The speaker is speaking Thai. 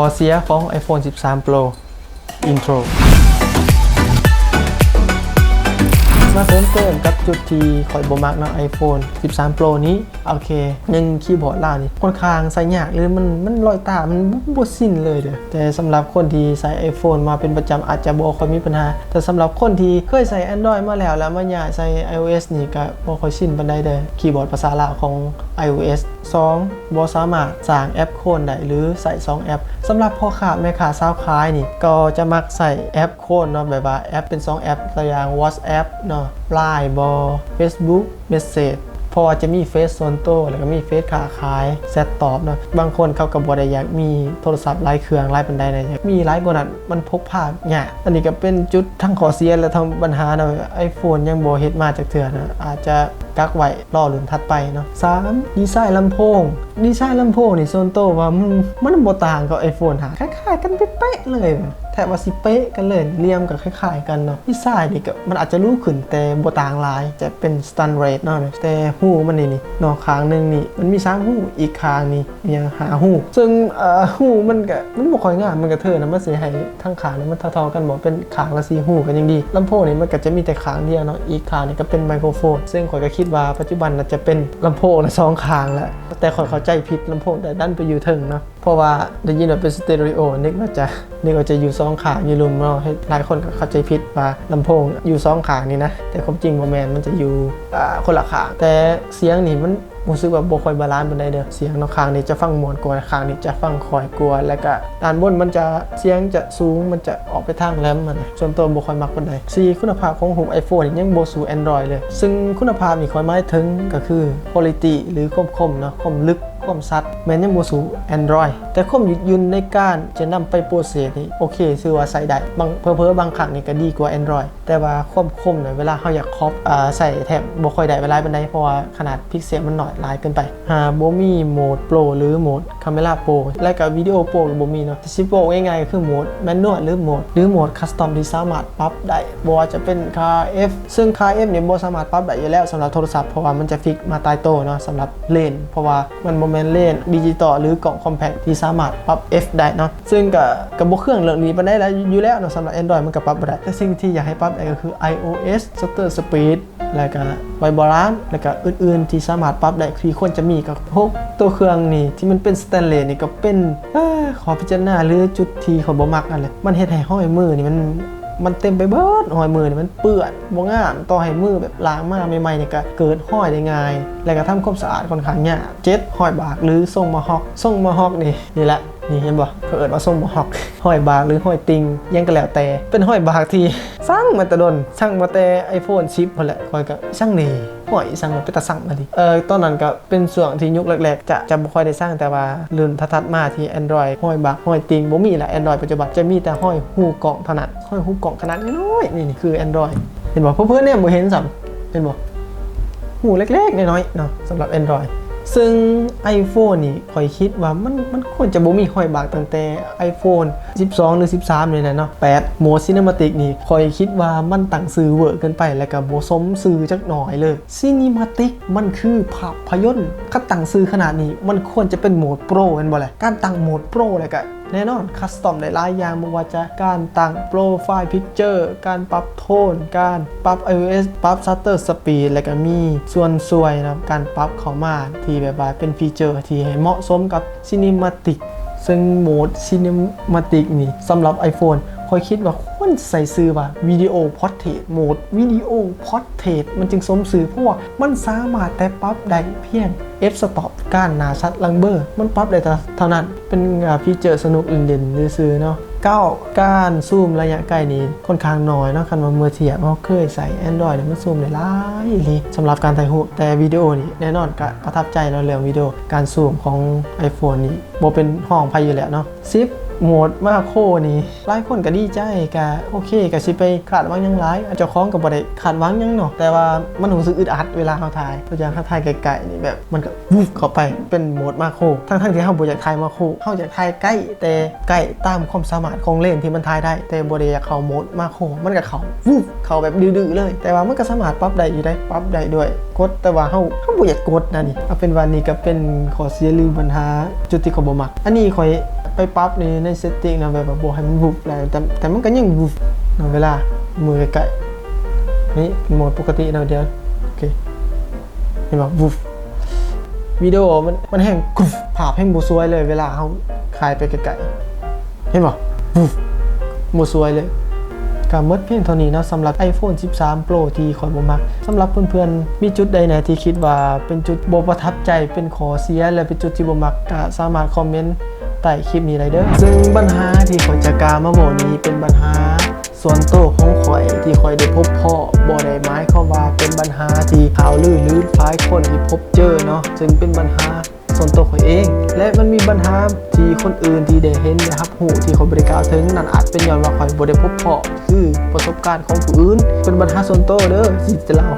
อเสียของ iPhone 13 Pro Intro มาเพิ่มเติมกับจุดที่คอยบ่มักเนาะ iPhone 13 Pro นี้ โอเคหนึ่งคีย์บอร์ดล่านี่ค่อนข้างใส่ยากหรือมันมันลอยตา มันบ่สิ้นเลยเด้อแต่สำหรับคนที่ใส่ iPhone มาเป็นประจำอาจจะบ่ค่อยมีปัญหา แต่สำหรับคนที่เคยใส่ Android มาแล้วแล้วมาอยากใส่ iOS นี่ก็บ่ค่อยสิ้นปานใดเด้อคีย์บอร์ดภาษาลาวของ iOS 2บ่สามารถสร้างแอปโคนได้หรือใส่2แอปสำหรับพ่อค้าแม่ค้าสาวขายนี่ก็จะมักใส่แอปโคนเนาะแบบว่าแอปเป็น 2 แอปตัวอย่าง WhatsApp เนาะ Line บอ Facebook Message เพอจะมีเฟซส่วนตัวแล้วก็มีเฟซขาขายแซตตอบเนาะบางคนเขากับบได้อยากมีโทรศัพท์ไร้เครื่องหลายปันไดนะอยมีไร้กว่านั้นมันพกพาเนี่ยอันนี้ก็เป็นจุดทั้งขอเสียและทั้งปัญหาเนาะไอโฟนยังโบเฮ็ดมาจากเถื่อนะอาจจะ กักไว้รอหลุนถัดไปเนาะสามดีไซน์ลำโพง ดีไซน์ลำโพงนี่ส่วนตัวว่ามันมันบ่ต่างกับ iPhone หาคล้ายๆกันเป๊ะเลยแทบว่าสิเป๊ะกันเลยเรียมกับคล้ายๆกันเนาะดีไซน์นี่ก็มันอาจจะรู้ขึ้นแต่บ่ต่างหลาย จะเป็นสแตนเร์เนาะแต่หูมันนี่นี่เนอกข้างหนึงนี่มันมีสามหูอีกข้างนี่ยังหาหูซึ่งเอ่อหูมันก็มันบ่ค่อยงามมันก็เธอนะมันสิให้ทั้งข้างนี่มันเท่าๆกันบ่เป็นข้างละสีหูกันยังดีลำโพงนี่มันก็จะมีแต่ข้างเดียวเนาะอีกข้างนี่ก็เป็นไมโครโฟนซึ่งข่อยก็คิดว่าปัจจุบันอาจะเป็นลำโพงละสองข้างแล้วแต่ข่อยเข้าใจผิดลำโพงแต่ดันไปอยู่ถึงเนาะ เพราะว่าได้ยินว่าเป็นสเตอริโอนึกว่าจะนึกว่าจะอยู่สองขางอยู่รุมเนาะให้หลายคนก็เข้าใจผิดว่าลำโพงอยู่สองขางนี่นะ แต่ความจริงบ่แมนมันจะอยู่คนละข้าง แต่เสียงนี่มันรู้สึกว่าบ่ค่อยบาลานซ์ปานใดเด้อเสียงนาะข้างนี้จะฟังมวนกว่าข้างนี้จะฟังคอยกว่าแล้วก็ด้านบนมันจะเสียงจะสูงมันจะออกไปทางแหลมมันะส่วนตัวบ่ค่อยมักปานใดสี่คุณภาพของหู iPhone นี่ยังบ่สู่ Android เลย ซึ่งคุณภาพนี่ค่อยหมายถึงก็คือ quality หรือคมคมเนาะคมลึก ความซัดแม้นยังบ่สู่ Android แต่ความยืดยุนในการจะนำไปโปรเซสนี่โอเคซื้อว่าใส่ได้บางเพอๆบางครั้งนี่ก็ดีกว่า Android แต่ว่าความคมเนี่ยเวลาเราอยากครอปอ่าใส่แถบบ่ค่อยได้เวลาปานใดเพราะว่าขนาดพิกเซลมันน้อยหลายเกินไปหาบ่มีโหมดโปรหรือโหมด Camera Pro และก็วิดีโอโปรก็บ่มีเนาะสิโปรง่ายๆก็คือโหมดแมนนวลหรือโหมดหรือโหมดคัสตอมที่สามารถปรับได้บ่ว่าจะเป็น Car F ซึ่ง Car F เนี่ยบ่สามารถปรับได้อยู่แล้วสำหรับโทรศัพท์เพราะว่ามันจะฟิกมาใต้โตเนาะสำหรับเลนเพราะว่ามันบ่มนเลนดิจิตอลหรือกล่องคอมแพคที่สามารถปรับ F ได้เนาะซึ่งก็กับบ่เครื่องเรื่องนี้ปานใดแล้วอยู่แล้วเนาะสำหรับ Android มันก็ปรับบ่ได้แต่สิ่งที่อยากให้ปรับได้ก็คือ iOS Shutter Speed แล้วก็ไวบาลานแล้วก็อื่นๆ ที่สามารถปรับได้ที่ควรจะมีกับพวกตัวเครื่องนี่ที่มันเป็นสแตนเลสนี่ก็เป็นอขอพิจารณาหรือจุดที่ขาบ่มักนั่นแหละมันเฮ็ดให้ห้อยมือนี่มัน มันเต็มไปเบิดหอยมือนี่มันเปื้อนบ่งามต่อให้มือแบบล้างมาใหม่ๆเนี่ยก็เกิดห้อยได้ง่าย แล้วก็ทำความสะอาดค่อนข้างยากเจ็ดห้อยบากหรือทรงมาฮอกทรงมาฮอกนี่นี่แหละนี่เห็นบ่เขาเอิดว่าทรงมหอกห้อยบากหรือห้อยติงยังก็แล้วแต่เป็นห้อยบากที่สร้างมาแต่ดนสร้างมาแต่ไอโฟนชิปพอแหละคอยก็ช่างนี่ ห้อยสั่งมันเป็นตาสั่งมาดิเออตอนนั้นก็เป็นส่วนที่ยุคแรกๆ จะจะบ่ค่อยได้สร้างแต่ว่ารุ่นทัดๆมาที่ Android ห้อยบักห้อยติงบ่มีละ Android ปัจจุบันจะมีแต่ห้อยหูกล่องเท่านั้นห้อยหูกล่องขนาดน้อยนี่นี่คือ Android เห็นบ่เพื่อนๆเนี่ยบ่เห็นสัมเห็นบ่หูเล็กๆน้อยๆเนาะสำหรับ Android ซึ่ง iPhone นี่คอยคิดว่ามันมันควรจะบ่มีห้อยบากตั้งแต่ iPhone 12 หรือ 13เลยนะเนาะ8โหมดซิน e มาติกนี่คอยคิดว่ามันตั้งซื้อเวอร์เกินไป แล้วก็บ่สมซื้อจักหน่อยเลยซินิมาติกมันคือภาพยนตร์คัดตั้งซื้อขนาดนี้ มันควรจะเป็นโหมดโปรกันบ่แหละการตั้งโหมดโปรแล้วก็ แน่นอนคัสตอมหลายๆอย่างไม่ว่าจะการตั้งโปรไฟล์พิกเจอร์การปรับโทน การปรับ iOS ปรับ Shutter Speed และก็มีส่วนสวยนะครับการปรับเข้ามาที่แบบว่าเป็นฟีเจอร์ที่ให้เหมาะสมกับ Cinematic ซึ่งโหมด Cinematic นี่สำหรับ iPhone คอยคิดว่าควรใส่ซื้อว่าวิดีโอพอร์เทรตโหมดวิดีโอพอร์เทรตมันจึงสมซื้อเพราะว่ามันสามารถแต่ปรับได้เพียง F stop การนาซัดลังเบอร์ มันปรับได้เท่านั้น เป็นพีเจอสนุกเด่นๆซื้อๆเนาะก้าการซูมระยะไกลนี้ค่อนข้างน้อยเนาะคันมาเมื่อเทียบเราเคยใส่ Android เนี่ยมันซูมได้หลายเลยสำหรับการถ่ายรูปแต่วิดีโอนี่แน่นอนก็ประทับใจเราเรื่องวิดีโอการซูมของ iPhone นี่บ่เป็นห้องไพอยู่แล้วเนาะ10 โหมดมาโคนี่หลายคนก็ดีใจก็โอเคก็สิไปขาดหวังยังหลายเจ้าของก็บ่ได้ขาดหวังยังเนาะแต่ว่ามันรู้สึกอึดอัดเวลาเฮาถ่ายตัวอย่างเฮาถ่ายไกลๆนี่แบบมันก็วูบเข้าไปเป็นโหมดมาโคทั้งๆที่เฮาบ่อยากถ่ายมาโคเฮาอยากถ่ายใกล้แต่ใกล้ตามความสามารถของเลนที่มันถ่ายได้ แต่บ่ได้อยากเข้าโหมดมาโคมันก็เข้าวูบเข้าแบบดื้อๆเลย แต่ว่ามันก็สามารถปรับได้อยู่ได้ปรับได้ด้วยกดแต่ว่าเฮาเฮาบ่อยากกดนะนี่เอาเป็นว่านี่ก็เป็นข้อเสียหรือปัญหาจุดที่เขาบ่มักอันนี้ข่อย ไปปรั๊บในในเซตติ้งนะแบบว่าบ่ให้มันวุบแรงแต่แต่มันก็ยังวุบเนะเวลามือใกล้ๆนี่โหมดปกติเนาะเดี๋ยวโอเคเห็นบ่วุบวิดีโอมันมันแห้งกรุบภาพแห้งบ่สวยเลย เวลาเฮาคลายไปไกลๆเห็นบ่วุบบ่สวยเลยก็หมดเพียงเท่านี้นะสำหรับ iPhone 13 Pro ที่คอยบ่มักสำหรับเพื่อนๆ มีจุดใดไหนที่คิดว่าเป็นจุดบประทับใจเป็นขอเสีย และเป็นจุดที่บ่มักก็สามารถคอมเมนต์ ใต้คลิปนี้ได้เด้อซึ่งปัญหาที่ข่อยจะกล่าวมาบอกนี้เป็นปัญหา ส่วนตัวของข่อยที่ข่อยได้พบพ่อบ่ได้หมายความว่าเป็นปัญหาที่ข่าวลือหรือหลายคนที่พบเจอเนาะซึ่งเป็นปัญหาส่วนตัวข่อยเอง และมันมีปัญหาที่คนอื่นที่ได้เห็นได้รับหูที่เขาบริการถึงนั่นอาจเป็นย้อนว่าข่อยบ่ได้พบเพาะคือประสบการณ์ของผู้อื่น เป็นปัญหาส่วนตัวเด้อที่จะเล่า